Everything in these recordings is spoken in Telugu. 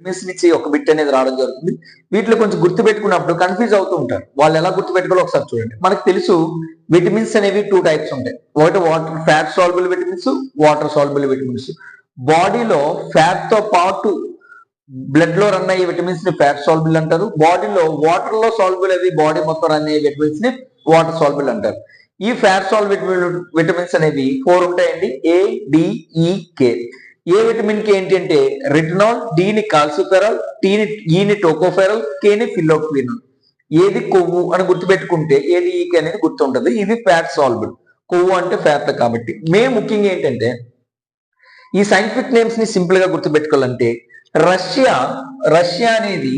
విటమిన్స్ నుంచి ఒక బిట్ అనేది రావడం జరుగుతుంది. వీటిలో కొంచెం గుర్తు పెట్టుకున్నప్పుడు కన్ఫ్యూజ్ అవుతూ ఉంటారు. వాళ్ళు ఎలా గుర్తు పెట్టుకోవాలో ఒకసారి చూడండి. మనకు తెలుసు విటమిన్స్ అనేవి టూ టైప్స్ ఉంటాయి. ఒకటి water fat soluble vitamins water soluble vitamins బాడీలో ఫ్యాట్తో పాటు బ్లడ్లో రన్ అయ్యే విటమిన్స్ని ఫ్యాట్ సాల్బుల్ అంటారు. బాడీలో వాటర్లో సాల్బుల్ అవి బాడీ మొత్తం రన్ అయ్యే విటమిన్స్ని వాటర్ సాల్బుల్ అంటారు. ఈ ఫ్యాట్ సాల్బుల్ విటమిన్స్ అనేవి ఫోర్ ఉంటాయండి. ఏ డిఈకే ఏ విటమిన్కి ఏంటి అంటే? రెటినాల్ డిని కాల్సిఫెరాల్ టీని ఈని టోకోఫెరల్ కేని ఫిలోక్వినల్ ఏది కొవ్వు అని గుర్తుపెట్టుకుంటే ఏది ఈకి అనేది గుర్తుంటది. ఇది ఫ్యాట్ సాల్బుల్. కొవ్వు అంటే ఫ్యాట్ కాబట్టి. మే ముఖ్యంగా ఏంటంటే ఈ సైంటిఫిక్ నేమ్స్ని సింపుల్గా గుర్తుపెట్టుకోవాలంటే రష్యా రష్యా అనేది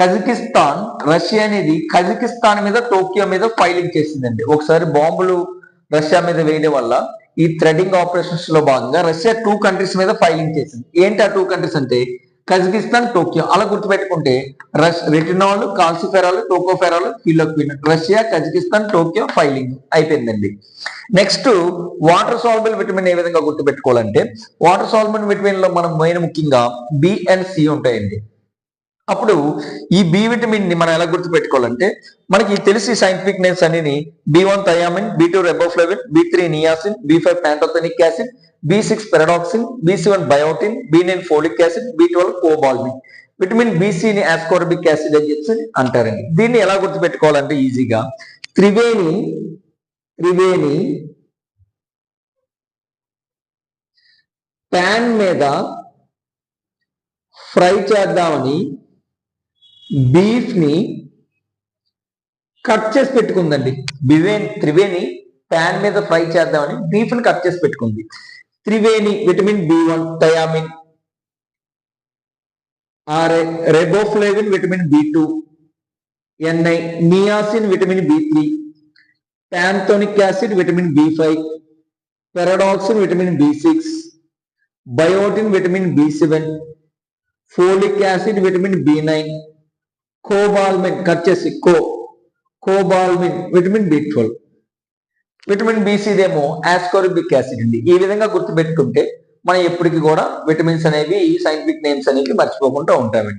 కజకిస్తాన్ రష్యా అనేది కజకిస్తాన్ మీద టోక్యో మీద ఫైలింగ్ చేసిందండి. ఒకసారి బాంబులు రష్యా మీద వేయడం వల్ల ఈ థ్రెడింగ్ ఆపరేషన్స్లో భాగంగా రష్యా టూ కంట్రీస్ మీద ఫైలింగ్ చేసింది. ఏంటి ఆ టూ కంట్రీస్ అంటే? కజకిస్తాన్ టోక్యో అలా గుర్తుపెట్టుకుంటే rush retinol calciferol tocopherol phylloquinone Russia Kazakhstan Tokyo filing అయిపోయిందండి. నెక్స్ట్ వాటర్ సాల్బుల్ విటమిన్ ఏ విధంగా గుర్తుపెట్టుకోవాలంటే వాటర్ సాల్బుల్ విటమిన్లో మనం మెయిన్ ముఖ్యంగా బి అండ్ సి ఉంటాయండి. అప్పుడు ఈ బి విటమిన్ని మనం ఎలా గుర్తుపెట్టుకోవాలంటే మనకి తెలిసి సైంటిఫిక్ నేమ్స్ అన్ని B one thiamine B two riboflavin B three niacin B five pantothenic acid B six pyridoxine B seven biotin B nine folic acid B twelve cobalamin vitamin బిసిని ని యాసిడ్ అని చెప్పి అంటారండి. దీన్ని ఎలా గుర్తుపెట్టుకోవాలంటే ఈజీగా త్రివేణి త్రివేణి ప్యాన్ మీద ఫ్రై చేద్దామని బీఫ్ని కట్ చేసి పెట్టుకుందండి. బివేన్ త్రివేణి ప్యాన్ మీద ఫ్రై చేద్దామని బీఫ్ని కట్ చేసి పెట్టుకుంది. Triveni vitamin B one thiamine riboflavin vitamin B two N I niacin vitamin B three pantothenic acid vitamin B five pyridoxine vitamin B six biotin vitamin B seven folic acid vitamin B nine cobalamin cut చేసి కో cobalamin vitamin B twelve vitamin బీసీదేమో ascorbic acid అండి. ఈ విధంగా గుర్తుపెట్టుకుంటే మనం ఎప్పటికీ కూడా విటమిన్స్ అనేవి సైంటిఫిక్ నేమ్స్ అనేవి మర్చిపోకుండా ఉంటామండి.